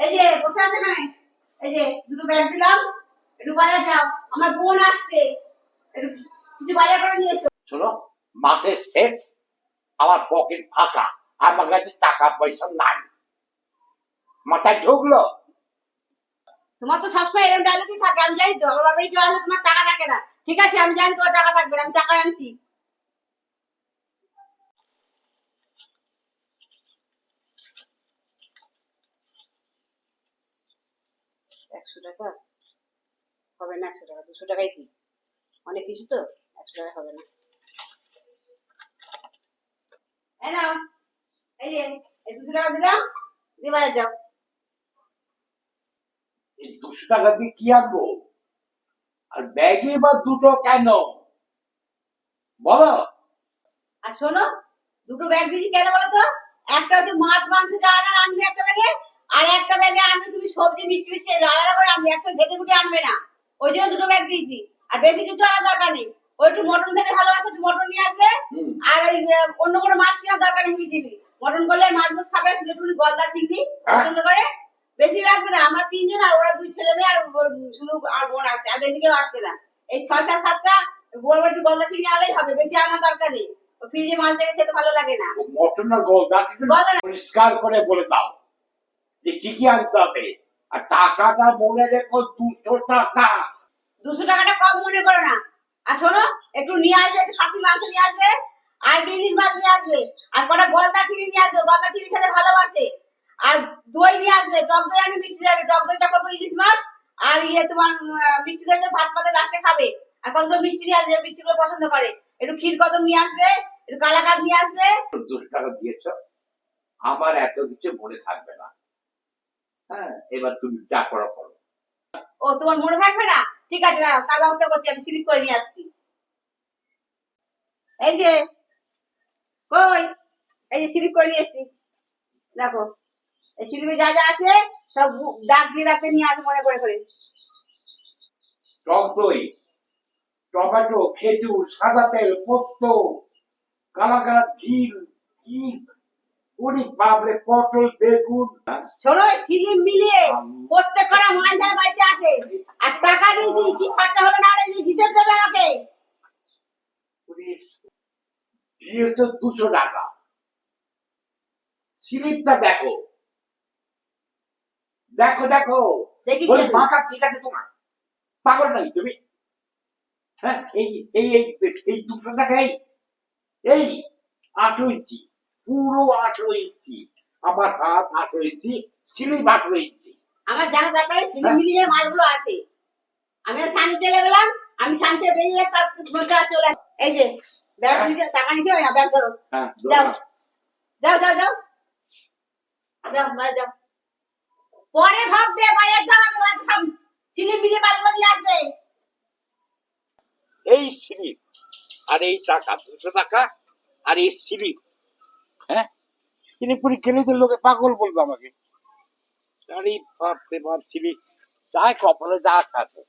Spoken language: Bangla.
এই যে বসে আছে না এই যে দুটো ব্যাগ দিলাম একটু বাজার যাও। আমার বোন আসছে। একটু কিছু বাজার করে নিয়ে এসো। শোনো মাসের শেষ আমার পকেট ফাঁকা আমার কাছে টাকা পয়সা নাই। মাথায় ঢুকলো? তোমার তো সবসময় এরকম ডায়লগই থাকে। আমি জানি তো আমার বাড়ি কেউ আসলে তোমার টাকা থাকে না। ঠিক আছে আমি জানি তোমার টাকা থাকবে না আমি টাকা আনছি। একশো টাকা? হবে না একশো টাকা দুশো টাকাই কি? অনেক কিছু তো? একশো টাকা হবে না। এই নাও এই যে এই দুশো টাকা দিলাম দিয়ে বাজার যাও। এই দুশো টাকা দিয়ে কি আনব? আর ব্যাগে বা দুটো কেন? বলো। আর শোনো দুটো ব্যাগ দিয়েছি কেন বলো তো? একটা হচ্ছে মাছ মাংস যা আনবে একটা ব্যাগে আর একটা ব্যাগে আনবে তুমি সবজি মিষ্টি মিষ্টি আলাদা করে আনবে একটা ঘেটে ঘুটে আনবে না। ওই জন্য দুটো ব্যাগ দিয়েছি। আর বেশি কিছু আনার দরকার নেই। ওই একটু মটন খেতে ভালোবাসে একটু মটন নিয়ে আসবে। আর ওই অন্য কোনো মাছ কেনার দরকার নেই দিবি মটন করলে মাছ মাছ খাবে শুধু একটু গলদা চিংড়ি। পছন্দ করে। বেশি রাখবে না আমরা তিনজন আর ওরা দুই ছেলে মেয়ে আর শুধু আর বোন আসছে আর বেশি কেউ আসছে না। এই ছয় সাত সাতটা বড় একটু গলদা চিংড়ি আনলেই হবে বেশি আনার দরকার নেই। ফ্রিজে মাছ দেখে খেতে ভালো লাগে না। মটন আর গলদা পরিষ্কার করে বলে দাও যে কি কি আনতে হবে। আর টাকাটা মনে রেখো দুশো টাকা। দুশো টাকাটা কম মনে করো না। আর শোনো একটু নিয়ে আসবে খাসি মাংস নিয়ে আসবে আর ইলিশ মাছ নিয়ে আসবে আর কটা গলদা চিনি নিয়ে আসবে গলদা চিনি খেতে ভালোবাসে। আর দই নিয়ে আসবে টক দই আমি মিষ্টি দই টক দইটা করব ইলিশ মাছ আর ইয়ে তোমার মিষ্টি দইটা ভাত পাতে লাস্টে খাবে। আর কতগুলো মিষ্টি নিয়ে আসবে মিষ্টিগুলো পছন্দ করে। একটু ক্ষীর কদম নিয়ে আসবে একটু কালাকাদ নিয়ে আসবে। দুশো টাকা দিয়েছ আমার এত কিছু মনে থাকবে না। হ্যাঁ এবার তুমি যা করো করো। ও তোমার মনে থাকবে না? ঠিক আছে দাঁড়াও তার ব্যবস্থা করছি আমি স্লিপ করে নিয়ে আসছি। এই যে কই? এই যে স্লিপ করে নিয়ে এসছি। দেখো এই স্লিপে যা যা আছে সব দাগ দিয়ে রাখতে নিয়ে আসে মনে করে করে। টক দই টমেটো খেজুর সাদা তেল পোস্ত কালা কালা ঘি ঘি উড়ি পটল বেগুন শোনো স্লিপ মিলিয়ে প্রত্যেক করা মাল বাড়িতে আছে। আর টাকা দিয়েছি কি খরচা হবে না হবে হিসেব দেবে আমাকে? দিয়ে তো দুশো টাকা। স্লিপটা দেখো। দেখো দেখো। বলে মাথা ঠিক আছে তোমার? পাগল নাই তুমি? হ্যাঁ এই এই এই এই দুশো টাকা এই। এই আঠেরো ইঞ্চি। পুরো আঠেরো ইঞ্চি। আমার হাত আঠেরো ইঞ্চি স্লিপ আঠেরো ইঞ্চি। আমার জানা দরকার স্লিপ হ্যাঁ। মিলিয়ে মালগুলো আছে। আমি শান্তি চলে গেলাম আমি শান্তি বেরিয়ে তার চলে এই যে ব্যাগ নিতে টাকা নিতে হয় না ব্যাগ ধরো। যাও। যাও যাও যাও। যাও বাড়ি যাও। পরে ভাববে বাজার যাও আগে বাজার মালগুলো নিয়ে আসবে। এই স্লিপ আর এই টাকা দুশো টাকা আর এই স্লিপ। হ্যাঁ? তিনি খেলে দিল লোকে পাগল বলবে আমাকে? আরে বাপরে বাপ, ছিলি যাই কপালে যা থাকে